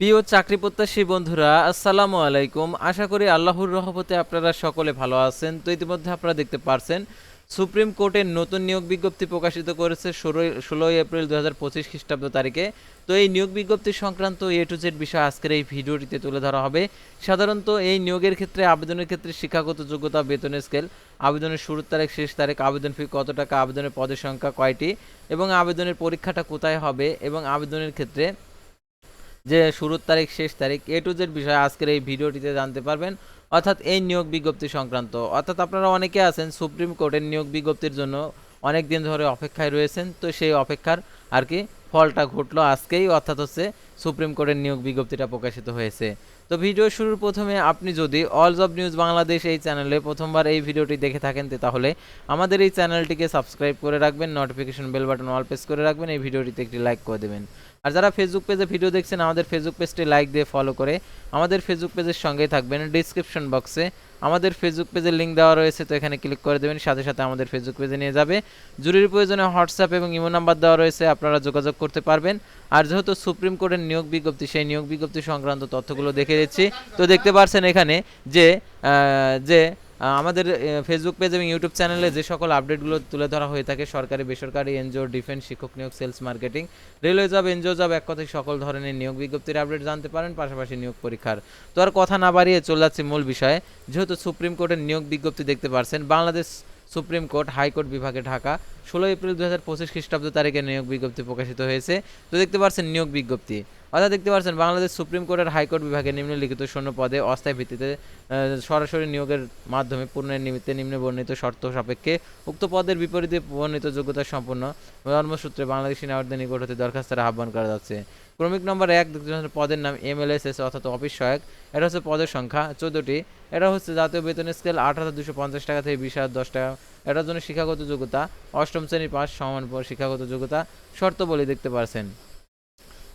প্রিয় চাকরি প্রত্যাশী বন্ধুরা, আসসালামু আলাইকুম। আশা করি আল্লাহর রহমতে আপনারা সকলে ভালো আছেন। তো ইতিমধ্যে আপনারা দেখতে পারছেন, সুপ্রিম কোর্টের নতুন নিয়োগ বিজ্ঞপ্তি প্রকাশিত করেছে ষোলোই ষোলোই এপ্রিল দু হাজার পঁচিশ খ্রিস্টাব্দ তারিখে। তো এই নিয়োগ বিজ্ঞপ্তি সংক্রান্ত এ টু জেড বিষয় আজকের এই ভিডিওটিতে তুলে ধরা হবে। সাধারণত এই নিয়োগের ক্ষেত্রে আবেদনের ক্ষেত্রে শিক্ষাগত যোগ্যতা বেতনের স্কেল, আবেদনের শুরুর তারিখ, শেষ তারিখ, আবেদন ফি কত টাকা, আবেদনের পদের সংখ্যা কয়টি, এবং আবেদনের পরীক্ষাটা কোথায় হবে, এবং আবেদনের ক্ষেত্রে যে শুরুর তারিখ, শেষ তারিখ এ টু জেড বিষয়ে আজকের এই ভিডিওটিতে জানতে পারবেন। অর্থাৎ এই নিয়োগ বিজ্ঞপ্তি সংক্রান্ত। অর্থাৎ আপনারা অনেকে আছেন সুপ্রিম কোর্টের নিয়োগ বিজ্ঞপ্তির জন্য অনেক দিন ধরে অপেক্ষায় রয়েছেন। তো সেই অপেক্ষার আর কি ফলটা ঘটলো আজকেই। অর্থাৎ হচ্ছে সুপ্রিম কোর্টের নিয়োগ বিজ্ঞপ্তিটা প্রকাশিত হয়েছে। তো ভিডিও শুরুর প্রথমে আপনি যদি অলস জব নিউজ বাংলাদেশ এই চ্যানেলে প্রথমবার এই ভিডিওটি দেখে থাকেন তাহলে আমাদের এই চ্যানেলটিকে সাবস্ক্রাইব করে রাখবেন notification bell button all press করে রাখবেন, এই ভিডিওটিতে একটি লাইক করে দেবেন। আর যারা ফেসবুক পেজে ভিডিও দেখছেন, আমাদের ফেসবুক পেজটি লাইক দিয়ে ফলো করে আমাদের ফেসবুক পেজের সঙ্গে থাকবেন। ডিসক্রিপশন বক্সে আমাদের ফেসবুক পেজের লিঙ্ক দেওয়া রয়েছে, তো এখানে ক্লিক করে দেবেন, সাথে সাথে আমাদের ফেসবুক পেজে নিয়ে যাবে। জরুরি প্রয়োজনে হোয়াটসঅ্যাপ এবং ইমো নাম্বার দেওয়া রয়েছে, আপনারা যোগাযোগ করতে পারবেন। আর যেহেতু সুপ্রিম কোর্টের নিয়োগ বিজ্ঞপ্তি, সেই নিয়োগ বিজ্ঞপ্তি সংক্রান্ত তথ্যগুলো দেখে দিচ্ছি। তো দেখতে পারছেন এখানে যে যে আমাদের ফেসবুক পেজ এবং ইউটিউব চ্যানেলে যে সকল আপডেটগুলো তুলে ধরা হয়ে থাকে, সরকারি, বেসরকারি, এনজিও ডিফেন্স শিক্ষক নিয়োগ sales marketing railway job NGO job এক কথায় সকল ধরনের নিয়োগ বিজ্ঞপ্তির আপডেট জানতে পারেন, পাশাপাশি নিয়োগ পরীক্ষার। তো আর কথা না বাড়িয়ে চলে যাচ্ছে মূল বিষয়ে। যেহেতু সুপ্রিম কোর্টের নিয়োগ বিজ্ঞপ্তি দেখতে পারছেন, বাংলাদেশ সুপ্রিম কোর্ট হাইকোর্ট বিভাগে ঢাকা ষোলো এপ্রিল দু হাজার পঁচিশ খ্রিস্টাব্দ তারিখে নিয়োগ বিজ্ঞপ্তি প্রকাশিত হয়েছে। তো দেখতে পাচ্ছেন নিয়োগ বিজ্ঞপ্তি। অর্থাৎ দেখতে পাচ্ছেন, বাংলাদেশ সুপ্রিম কোর্টের হাইকোর্ট বিভাগে নিম্নলিখিত শূন্য পদে অস্থায়ী ভিত্তিতে সরাসরি নিয়োগের মাধ্যমে পূর্ণের নিমিত্তে নিম্নে বর্ণিত শর্ত সাপেক্ষে উক্ত পদের বিপরীতে বর্ণিত যোগ্যতা সম্পন্ন কর্মসূত্রে বাংলাদেশি নাগরিকদের নিকট হতে দরখাস্তের আহ্বান করা যাচ্ছে। ক্রমিক নম্বর এক পদের নাম এমএলএসএস অর্থাৎ অফিস সহায়ক। এটা হচ্ছে পদের সংখ্যা। চোদ্দোটি। এটা হচ্ছে জাতীয় বেতন স্কেল আট হাজার দুশো পঞ্চাশ টাকা থেকে বিশ হাজার দশ টাকা। এটার জন্য শিক্ষাগত যোগ্যতা অষ্টম শ্রেণি পাস সমান পর শিক্ষাগত যোগ্যতা শর্ত বলে দেখতে পারছেন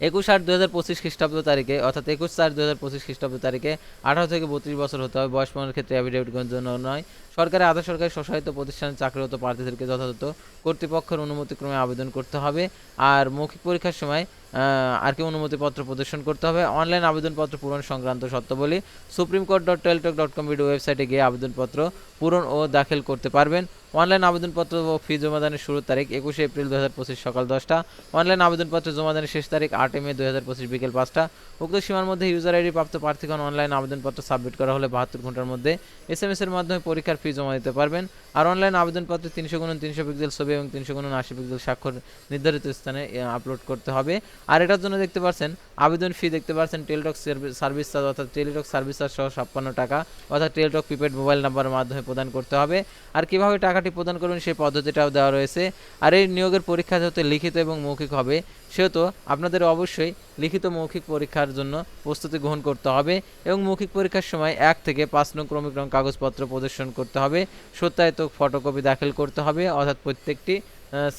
একুশ আট দু হাজার পঁচিশ খ্রিস্টাব্দ তারিখে, অর্থাৎ একুশ চার দু হাজার পঁচিশ খ্রিস্টাব্দ তারিখে আঠারো থেকে বত্রিশ বছর হতে হবে বয়স প্রমাণের ক্ষেত্রে অ্যাফিডেভিট জন্য নয়। সরকারি আধা সরকারি স্বশাসিত প্রতিষ্ঠানে চাকরিরত প্রার্থীদেরকে যথাযথ কর্তৃপক্ষের অনুমতিক্রমে আবেদন করতে হবে। আর মৌখিক পরীক্ষার সময় আর কি অনুমতিপত্র প্রদর্শন করতে হবে। অনলাইন আবেদনপত্র পূরণ সংক্রান্ত শর্তাবলী supreme court dot Teletalk dot com video ওয়েবসাইটে গিয়ে আবেদনপত্র পূরণ ও দাখিল করতে পারবেন। অনলাইন আবেদনপত্র ও ফি জমাদানের শুরুর তারিখ একুশে এপ্রিল দু হাজার পঁচিশ সকাল দশটা। অনলাইন আবেদনপত্র জমাদানের শেষ তারিখ আটই মে দু হাজার পঁচিশ বিকেল পাঁচটা। উক্ত সীমার মধ্যে ইউজার আইডি প্রাপ্ত প্রার্থীগণ অনলাইন আবেদনপত্র সাবমিট করা হলে বাহাত্তর ঘণ্টার মধ্যে এস এম এস এর মাধ্যমে পরীক্ষার ফি জমা দিতে পারবেন। আর অনলাইন আবেদনপত্রে তিনশো গুণ তিনশো পিক্সেল ছবি এবং তিনশো গুণ আশি পিক্সেল স্বাক্ষর নির্ধারিত স্থানে আপলোড করতে হবে। আর এটার জন্য দেখতে পাচ্ছেন আবেদন ফি দেখতে পাচ্ছেন টেলিটক সার্ভিস চার্জ অর্থাৎ টেলিটক সার্ভিস চার্জ সহ ছাপ্পান্ন টাকা। অর্থাৎ টেলিটক প্রিপেড মোবাইল নাম্বারের মাধ্যমে প্রদান করতে হবে। আর কীভাবে টাকাটি প্রদান করবেন সেই পদ্ধতিটাও দেওয়া রয়েছে। আর এই নিয়োগের পরীক্ষা যেহেতু লিখিত এবং মৌখিক হবে, সেহেতু আপনাদের অবশ্যই লিখিত মৌখিক পরীক্ষার জন্য প্রস্তুতি গ্রহণ করতে হবে এবং মৌখিক পরীক্ষার সময় এক থেকে পাঁচ নং ক্রমিক রং কাগজপত্র প্রদর্শন করতে হবে, সত্যায়িত ফটোকপি দাখিল করতে হবে, অর্থাৎ প্রত্যেকটি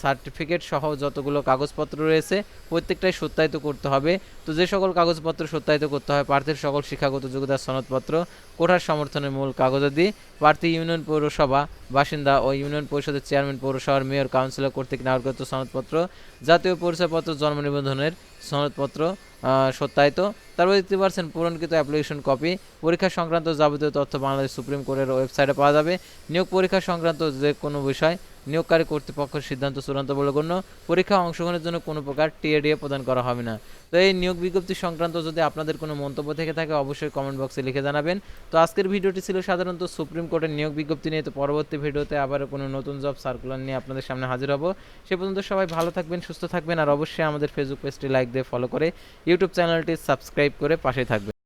সার্টিফিকেট সহ যতগুলো কাগজপত্র রয়েছে, প্রত্যেকটাই সত্যায়িত করতে হবে। তো যে সকল কাগজপত্র সত্যায়িত করতে হয়, প্রার্থীর সকল শিক্ষাগত যোগ্যতার সনদপত্র, কোঠার সমর্থনের মূল কাগজাদি, প্রার্থী ইউনিয়ন পৌরসভা, বাসিন্দা ও ইউনিয়ন পরিষদের চেয়ারম্যান পৌরসভার মেয়র, কাউন্সিলর কর্তৃক নাগরিকত্ব সনদপত্র, জাতীয় পরিচয়পত্র, জন্ম নিবন্ধনের সনদপত্র সত্যায়িত। তারপর দেখতে পাচ্ছেন পূরণকৃত অ্যাপ্লিকেশন কপি পরীক্ষা সংক্রান্ত যাবতীয় তথ্য বাংলাদেশ সুপ্রিম কোর্টের ওয়েবসাইটে পাওয়া যাবে। নিয়োগ পরীক্ষা সংক্রান্ত যে কোনো বিষয় নিয়োগকারী কর্তৃপক্ষের সিদ্ধান্ত চূড়ান্ত বলে গণ্য। পরীক্ষা অংশগ্রহণের জন্য কোনো প্রকার টিএডিএ প্রদান করা হবে না। তো এই নিয়োগ বিজ্ঞপ্তি সংক্রান্ত যদি আপনাদের কোনো মন্তব্য থেকে থাকে, অবশ্যই কমেন্ট বক্সে লিখে জানাবেন। তো আজকের ভিডিওটি ছিল সাধারণত সুপ্রিম কোর্টের নিয়োগ বিজ্ঞপ্তি নিয়ে। তো পরবর্তী ভিডিওতে আবার কোনো নতুন জব সার্কুলার নিয়ে আপনাদের সামনে হাজির হব। সে পর্যন্ত সবাই ভালো থাকবেন, সুস্থ থাকবেন, আর অবশ্যই আমাদের ফেসবুক পেজটি লাইক দিয়ে ফলো করে ইউটিউব চ্যানেলটি সাবস্ক্রাইব করে পাশে থাকবেন।